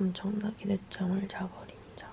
엄청나게 내장을 자버린 자.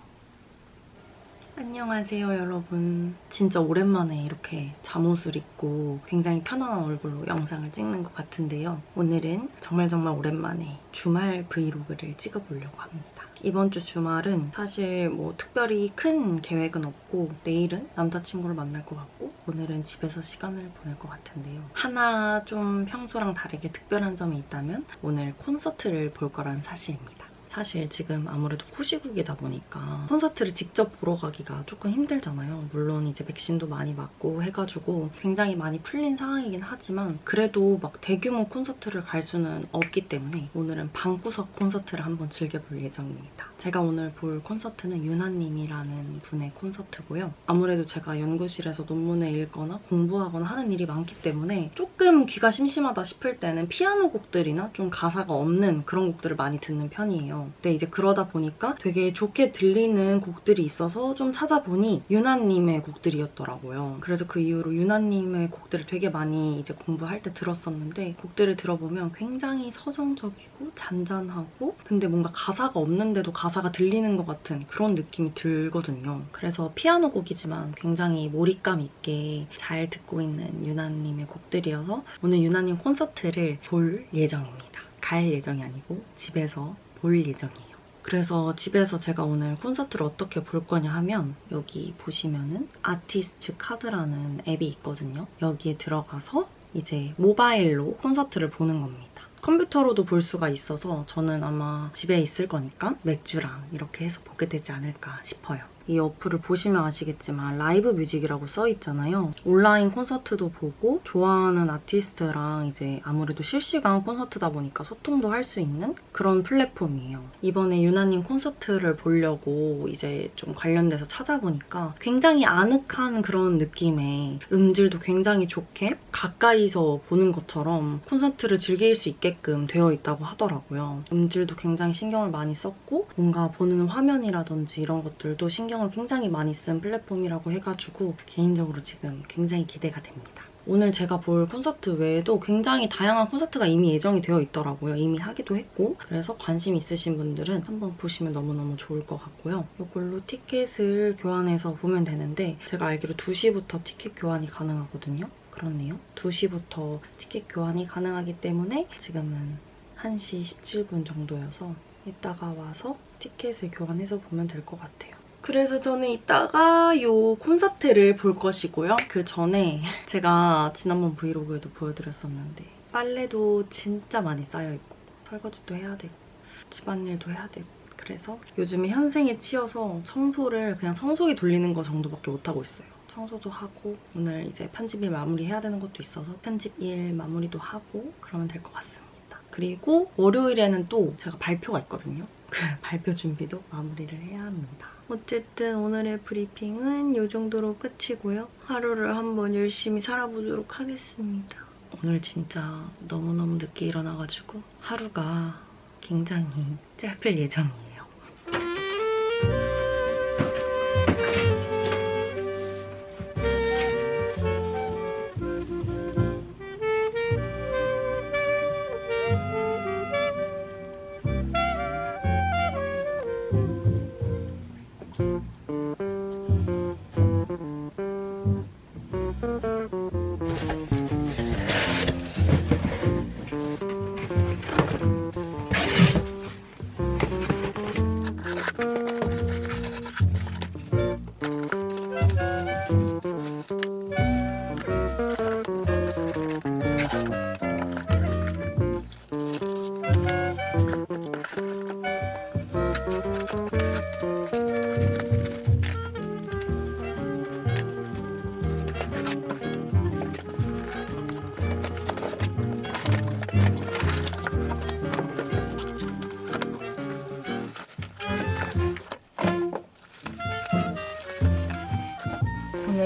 안녕하세요 여러분. 진짜 오랜만에 이렇게 잠옷을 입고 굉장히 편안한 얼굴로 영상을 찍는 것 같은데요. 오늘은 정말 정말 오랜만에 주말 브이로그를 찍어보려고 합니다. 이번 주 주말은 사실 뭐 특별히 큰 계획은 없고 내일은 남자친구를 만날 것 같고 오늘은 집에서 시간을 보낼 것 같은데요. 하나 좀 평소랑 다르게 특별한 점이 있다면 오늘 콘서트를 볼 거란 사실입니다 사실 지금 아무래도 코시국이다 보니까 콘서트를 직접 보러 가기가 조금 힘들잖아요. 물론 이제 백신도 많이 맞고 해가지고 굉장히 많이 풀린 상황이긴 하지만 그래도 막 대규모 콘서트를 갈 수는 없기 때문에 오늘은 방구석 콘서트를 한번 즐겨볼 예정입니다. 제가 오늘 볼 콘서트는 유나님이라는 분의 콘서트고요. 아무래도 제가 연구실에서 논문을 읽거나 공부하거나 하는 일이 많기 때문에 조금 귀가 심심하다 싶을 때는 피아노 곡들이나 좀 가사가 없는 그런 곡들을 많이 듣는 편이에요. 근데 이제 그러다 보니까 되게 좋게 들리는 곡들이 있어서 좀 찾아보니 유나님의 곡들이었더라고요. 그래서 그 이후로 유나님의 곡들을 되게 많이 이제 공부할 때 들었었는데 곡들을 들어보면 굉장히 서정적이고 잔잔하고 근데 뭔가 가사가 없는데도 가사가 들리는 것 같은 그런 느낌이 들거든요. 그래서 피아노 곡이지만 굉장히 몰입감 있게 잘 듣고 있는 유나님의 곡들이어서 오늘 유나님 콘서트를 볼 예정입니다. 갈 예정이 아니고 집에서 볼 예정이에요. 그래서 집에서 제가 오늘 콘서트를 어떻게 볼 거냐 하면 여기 보시면은 아티스트 카드라는 앱이 있거든요. 여기에 들어가서 이제 모바일로 콘서트를 보는 겁니다. 컴퓨터로도 볼 수가 있어서 저는 아마 집에 있을 거니까 맥주랑 이렇게 해서 보게 되지 않을까 싶어요. 이 어플을 보시면 아시겠지만 라이브 뮤직이라고 써 있잖아요. 온라인 콘서트도 보고 좋아하는 아티스트랑 이제 아무래도 실시간 콘서트다 보니까 소통도 할 수 있는 그런 플랫폼이에요. 이번에 유나님 콘서트를 보려고 이제 좀 관련돼서 찾아보니까 굉장히 아늑한 그런 느낌의 음질도 굉장히 좋게 가까이서 보는 것처럼 콘서트를 즐길 수 있게끔 되어 있다고 하더라고요. 음질도 굉장히 신경을 많이 썼고 뭔가 보는 화면이라든지 이런 것들도 신경 을 굉장히 많이 쓴 플랫폼이라고 해가지고 개인적으로 지금 굉장히 기대가 됩니다. 오늘 제가 볼 콘서트 외에도 굉장히 다양한 콘서트가 이미 예정이 되어 있더라고요. 이미 하기도 했고 그래서 관심 있으신 분들은 한번 보시면 너무너무 좋을 것 같고요. 이걸로 티켓을 교환해서 보면 되는데 제가 알기로 2시부터 티켓 교환이 가능하거든요. 그렇네요. 2시부터 티켓 교환이 가능하기 때문에 지금은 1시 17분 정도여서 이따가 와서 티켓을 교환해서 보면 될 것 같아요. 그래서 저는 이따가 요 콘서트를 볼 것이고요. 그 전에 제가 지난번 브이로그에도 보여드렸었는데 빨래도 진짜 많이 쌓여있고 설거지도 해야 되고 집안일도 해야 되고 그래서 요즘에 현생에 치여서 청소를 그냥 청소기 돌리는 거 정도밖에 못하고 있어요. 청소도 하고 오늘 이제 편집일 마무리해야 되는 것도 있어서 편집일 마무리도 하고 그러면 될 것 같습니다. 그리고 월요일에는 또 제가 발표가 있거든요. 그 발표 준비도 마무리를 해야 합니다. 어쨌든 오늘의 브리핑은 이 정도로 끝이고요. 하루를 한번 열심히 살아보도록 하겠습니다. 오늘 진짜 너무너무 늦게 일어나가지고 하루가 굉장히 짧을 예정이에요.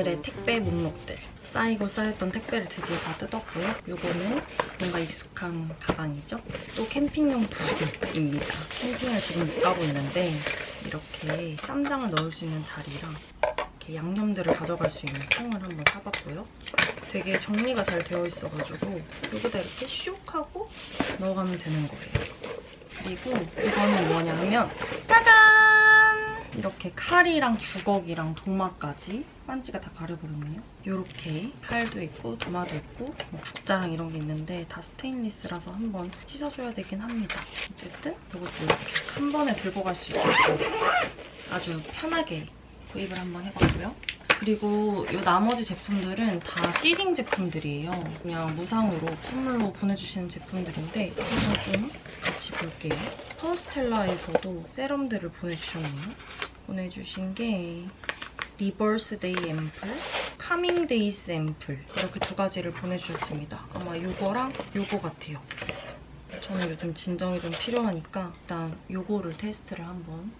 오늘의 택배 목록들 쌓이고 쌓였던 택배를 드디어 다 뜯었고요. 이거는 뭔가 익숙한 가방이죠. 또 캠핑용품입니다. 캠핑을 지금 못 가고 있는데 이렇게 쌈장을 넣을 수 있는 자리랑 이렇게 양념들을 가져갈 수 있는 통을 한번 사봤고요. 되게 정리가 잘 되어 있어가지고 여기다 이렇게 슉 하고 넣어가면 되는 거예요. 그리고 이거는 뭐냐면 짜잔! 이렇게 칼이랑 주걱이랑 도마까지 반지가 다 가려버렸네요. 이렇게 칼도 있고 도마도 있고 뭐 국자랑 이런 게 있는데 다 스테인리스라서 한번 씻어줘야 되긴 합니다. 어쨌든 이것도 이렇게 한 번에 들고 갈 수 있게 아주 편하게 구입을 한번 해봤고요. 그리고 이 나머지 제품들은 다 시딩 제품들이에요. 그냥 무상으로 선물로 보내주시는 제품들인데 이거 좀 같이 볼게요. 퍼스텔라에서도 세럼들을 보내주셨네요. 보내주신 게 리버스 데이 앰플, 카밍 데이스 앰플 이렇게 두 가지를 보내주셨습니다. 아마 이거랑 이거 같아요. 저는 요즘 진정이 좀 필요하니까 일단 이거를 테스트를 한번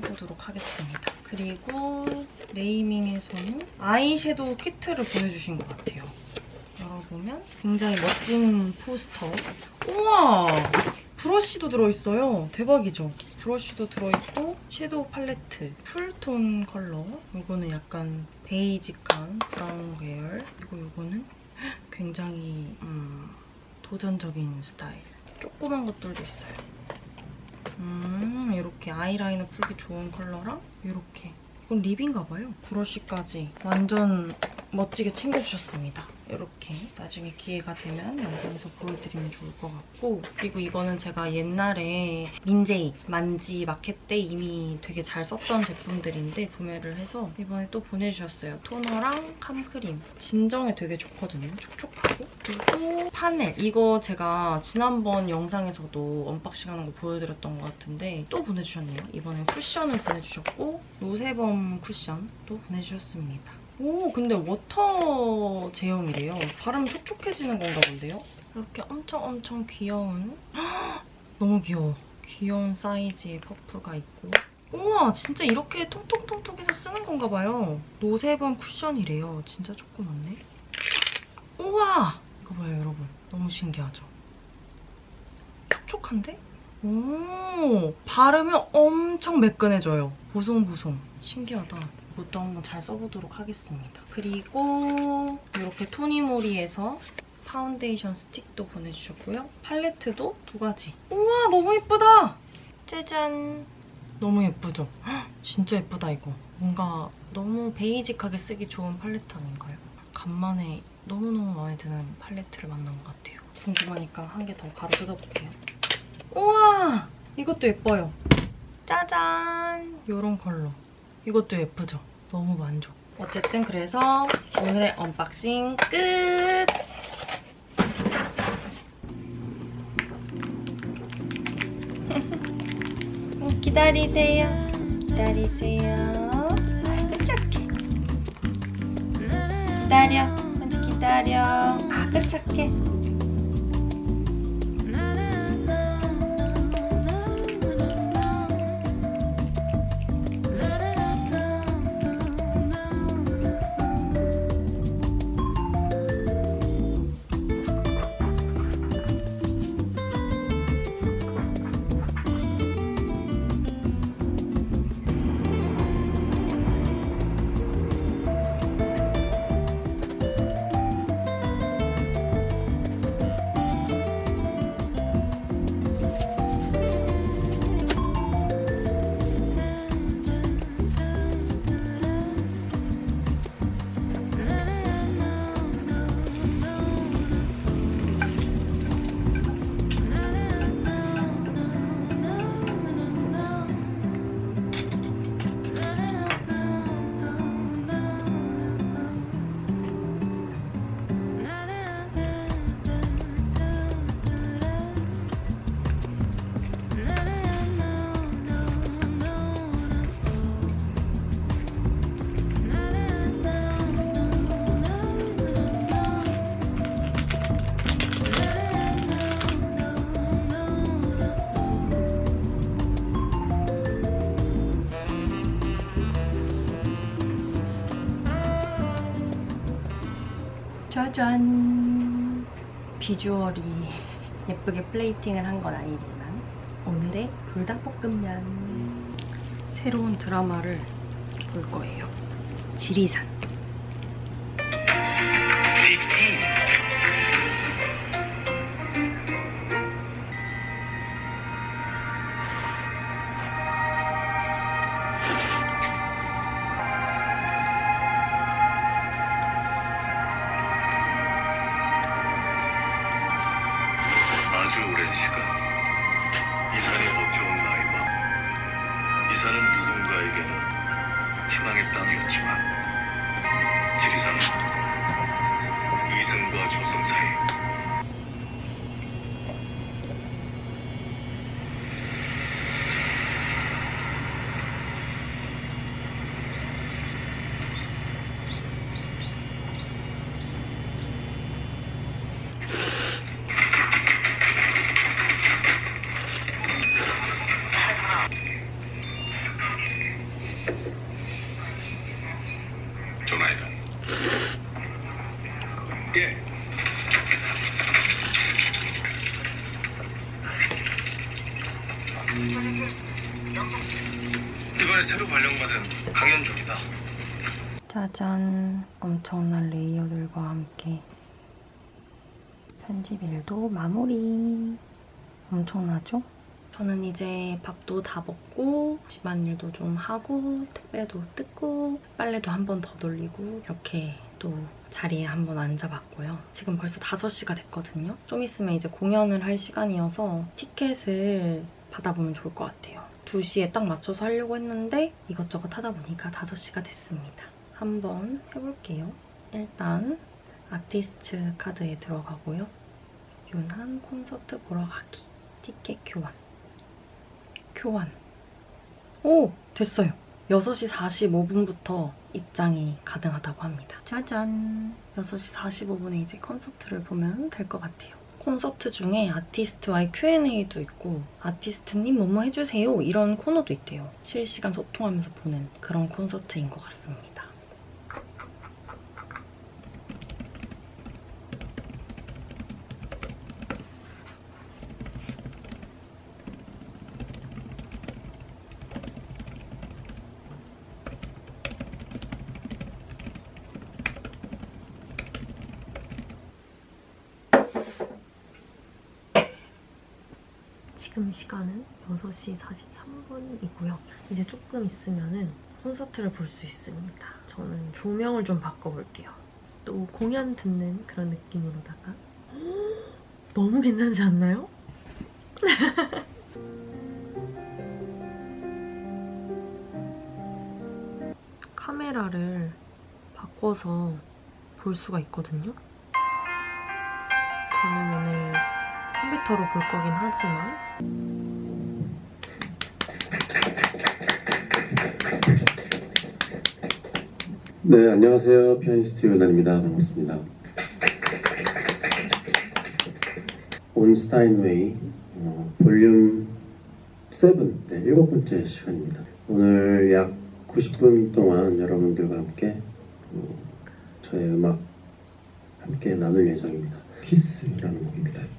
해보도록 하겠습니다. 그리고 네이밍에서는 아이섀도우 키트를 보내주신 것 같아요. 열어보면 굉장히 멋진 포스터. 우와! 브러쉬도 들어있어요. 대박이죠? 브러쉬도 들어있고 섀도우 팔레트, 풀톤 컬러. 이거는 약간 베이직한 브라운 계열. 그리고 이거는 굉장히 음, 도전적인 스타일. 조그만 것들도 있어요. 음, 이렇게 아이라이너 풀기 좋은 컬러랑 이렇게. 이건 립인가 봐요. 브러쉬까지 완전 멋지게 챙겨주셨습니다. 이렇게 나중에 기회가 되면 영상에서 보여드리면 좋을 것 같고 그리고 이거는 제가 옛날에 민제이 만지 마켓 때 이미 되게 잘 썼던 제품들인데 구매를 해서 이번에 또 보내주셨어요. 토너랑 캄크림. 진정에 되게 좋거든요. 촉촉하고. 그리고 파넬. 이거 제가 지난번 영상에서도 언박싱 하는 거 보여드렸던 것 같은데 또 보내주셨네요. 이번엔 쿠션을 보내주셨고 노세범 쿠션도 보내주셨습니다. 오 근데 워터 제형이래요. 바르면 촉촉해지는 건가 본데요? 이렇게 엄청 엄청 귀여운 헉, 너무 귀여워. 귀여운 사이즈의 퍼프가 있고 우와 진짜 이렇게 통통통통해서 쓰는 건가 봐요. 노세범 쿠션이래요. 진짜 조그맣네. 우와 이거 봐요 여러분. 너무 신기하죠? 촉촉한데? 오 바르면 엄청 매끈해져요. 보송보송. 신기하다. 이것도 한번 잘 써보도록 하겠습니다. 그리고 이렇게 토니모리에서 파운데이션 스틱도 보내주셨고요. 팔레트도 두 가지. 우와 너무 예쁘다! 짜잔! 너무 예쁘죠? 헉, 진짜 예쁘다 이거. 뭔가 너무 베이직하게 쓰기 좋은 팔레트 아닌가요? 간만에 너무너무 마음에 드는 팔레트를 만난 것 같아요. 궁금하니까 한 개 더 바로 뜯어볼게요. 우와! 이것도 예뻐요. 짜잔! 이런 컬러. 이것도 예쁘죠? 너무 만족. 어쨌든 그래서 오늘의 언박싱 끝! 기다리세요. 기다리세요. 아이고 착해. 기다려. 먼저 기다려. 아그 착해. 짜잔! 비주얼이 예쁘게 플레이팅을 한 건 아니지만 오늘의 불닭볶음면 새로운 드라마를 볼 거예요. 지리산. 시간. 이산이 버텨온 나의 맘 이산은 누군가에게는 희망의 땅이었지만 지리산은 이승과 조승사 전화이다. 예. 이번에 새로 발령받은 강연종이다. 짜잔 엄청난 레이어들과 함께 편집 일도 마무리 엄청나죠? 저는 이제 밥도 다 먹고 집안일도 좀 하고 택배도 뜯고 빨래도 한 번 더 돌리고 이렇게 또 자리에 한번 앉아봤고요. 지금 벌써 5시가 됐거든요. 좀 있으면 이제 공연을 할 시간이어서 티켓을 받아보면 좋을 것 같아요. 2시에 딱 맞춰서 하려고 했는데 이것저것 하다 보니까 5시가 됐습니다. 한번 해볼게요. 일단 아티스트 카드에 들어가고요. 윤한 콘서트 보러 가기. 티켓 교환. 교환. 오! 됐어요. 6시 45분부터 입장이 가능하다고 합니다. 짜잔! 6시 45분에 이제 콘서트를 보면 될 것 같아요. 콘서트 중에 아티스트와의 Q&A도 있고 아티스트님 뭐뭐 해주세요 이런 코너도 있대요. 실시간 소통하면서 보는 그런 콘서트인 것 같습니다. 지금 시간은 6시 43분이고요. 이제 조금 있으면은 콘서트를 볼 수 있습니다. 저는 조명을 좀 바꿔볼게요. 또 공연 듣는 그런 느낌으로다가 너무 괜찮지 않나요? 카메라를 바꿔서 볼 수가 있거든요. 저는 오늘 컴퓨터로 볼 거긴 하지만 네, 안녕하세요. 피아니스트 요난입니다. 반갑습니다. 온스타인웨이 어, 볼륨 7, 네, 일곱 번째 시간입니다. 오늘 약 90분 동안 여러분들과 함께 어, 저의 음악 함께 나눌 예정입니다. 키스라는 곡입니다.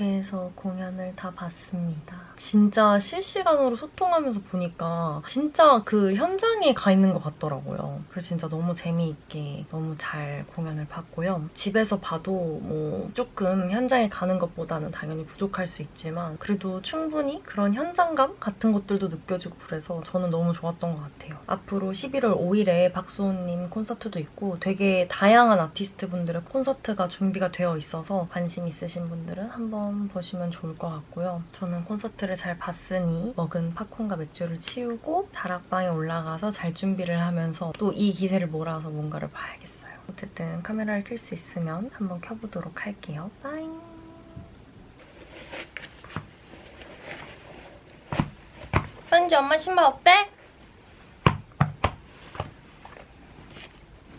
이렇게 해서 공연을 다 봤습니다. 진짜 실시간으로 소통하면서 보니까 진짜 그 현장에 가 있는 것 같더라고요. 그래서 진짜 너무 재미있게 너무 잘 공연을 봤고요. 집에서 봐도 뭐 조금 현장에 가는 것보다는 당연히 부족할 수 있지만 그래도 충분히 그런 현장감 같은 것들도 느껴지고 그래서 저는 너무 좋았던 것 같아요. 앞으로 11월 5일에 박수호님 콘서트도 있고 되게 다양한 아티스트 분들의 콘서트가 준비가 되어 있어서 관심 있으신 분들은 한번 보시면 좋을 것 같고요. 저는 콘서트를 컨텐츠를 잘 봤으니 먹은 팝콘과 맥주를 치우고 다락방에 올라가서 잘 준비를 하면서 또 이 기세를 몰아서 뭔가를 봐야겠어요. 어쨌든 카메라를 켤 수 있으면 한번 켜보도록 할게요. 빠잉! 반지 엄마 신발 어때?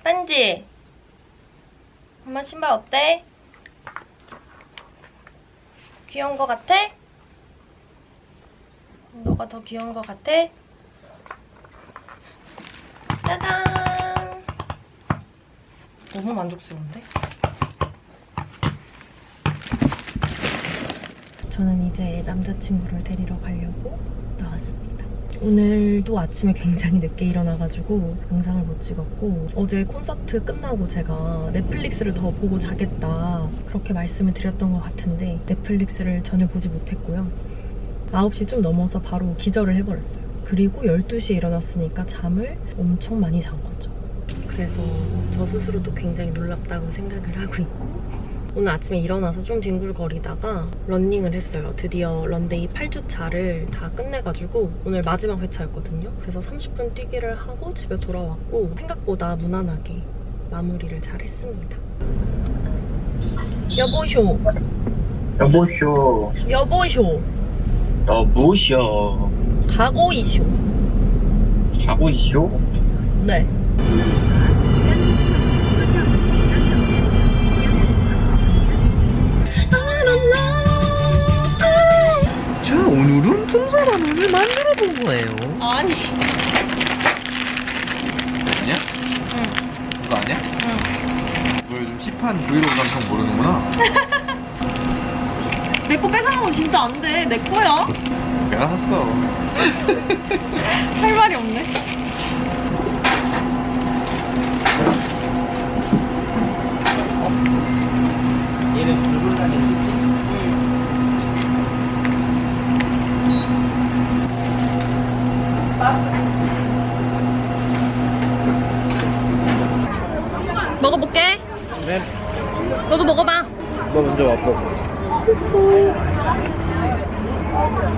반지 엄마 신발 어때? 귀여운 거 같아? 너가 더 귀여운 거 같아? 짜잔 너무 만족스러운데? 저는 이제 남자친구를 데리러 가려고 나왔습니다. 오늘도 아침에 굉장히 늦게 일어나가지고 영상을 못 찍었고 어제 콘서트 끝나고 제가 넷플릭스를 더 보고 자겠다 그렇게 말씀을 드렸던 것 같은데 넷플릭스를 전혀 보지 못했고요. 9시 좀 넘어서 바로 기절을 해버렸어요. 그리고 12시에 일어났으니까 잠을 엄청 많이 잔 거죠. 그래서 저 스스로도 굉장히 놀랍다고 생각을 하고 있고 오늘 아침에 일어나서 좀 뒹굴거리다가 런닝을 했어요. 드디어 런데이 8주차를 다 끝내가지고 오늘 마지막 회차였거든요. 그래서 30분 뛰기를 하고 집에 돌아왔고 생각보다 무난하게 마무리를 잘 했습니다. 여보쇼, 여보쇼, 여보쇼, 여보쇼, 가고이쇼. 자고 있쇼? 네. 자 오늘은 틈사라면을 만들어 본 거예요 아니. 아니야? 응 그거 아니야? 응너 요즘 힙한 브이로그 감성 모르는구나 내 거 뺏어먹으면 진짜 안 돼. 내 거야. 내가 샀어 할 말이 없네. 얘는 불불나게 했지? 먹어볼게. 너도 먹어봐. 너 먼저 맛봐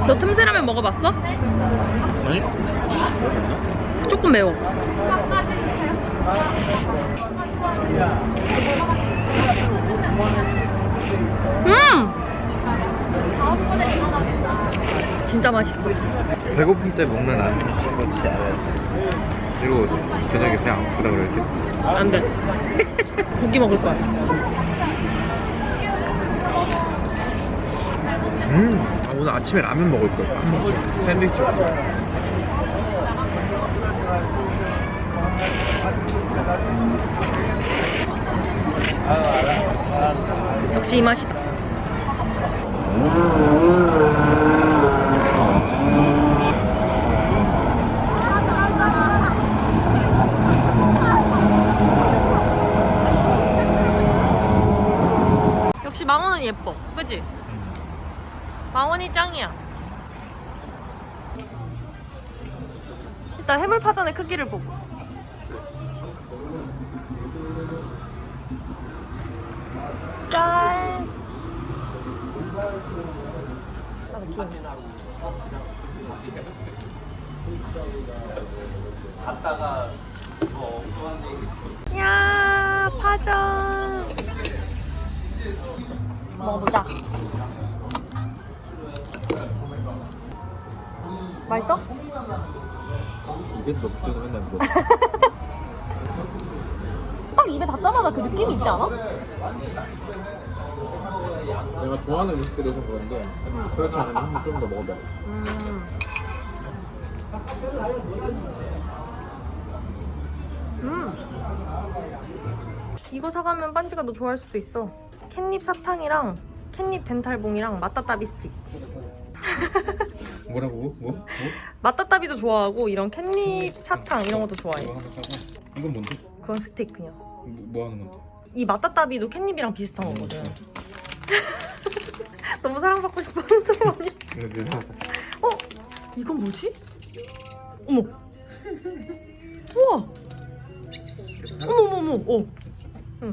너 틈새라면 먹어봤어? 아니? 조금 매워. 음! 진짜 맛있어. 배고플 때 먹는 안주인 거지 그리고 저녁에 배안 고프다 그럴 때안 돼. 고기 먹을 거야. 음, 아, 오늘 아침에 라면 먹을 거야 샌드위치 역시 이 맛이다. 역시 망원은 예뻐. 그지? 망원이 짱이야. 일단 해물 파전의 크기를 보고. 짠! 야 파전 먹어보자 맛있어? 입에서 먹잖아 맨날 뭐딱 입에 닿자마자 그 느낌이 있지 않아? 내가 좋아하는 음식들에서 그런데 그렇지 않으면 한번 좀 더 먹어봐 음. 음. 이거 사가면 반지가 너 좋아할 수도 있어. 캣닙 사탕이랑 캣닙 덴탈봉이랑 마따따비 스틱. 뭐라고? 뭐? 뭐? 마따따비도 좋아하고 이런 캣닙 사탕 이런 것도 좋아해. 이거 하나 사고 이건 뭔데? 그건 스틱 그냥. 뭐, 뭐 하는 건데? 이 마따따비도 캣닙이랑 비슷한 거거든. 너무 사랑받고 싶어하는 사람 아니야? 이거 내가 사자 어? 이건 뭐지? 어머. 우와. 어머 어머 어머. 어. 응.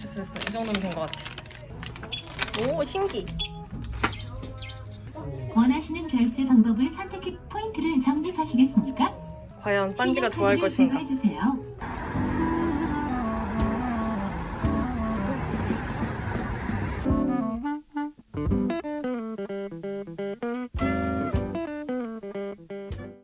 됐어 됐어. 이 정도면 된 것 같아. 오 신기. 원하시는 결제 방법을 선택해 포인트를 적립하시겠습니까? 과연 반지가 좋아할 것인가? 해주세요.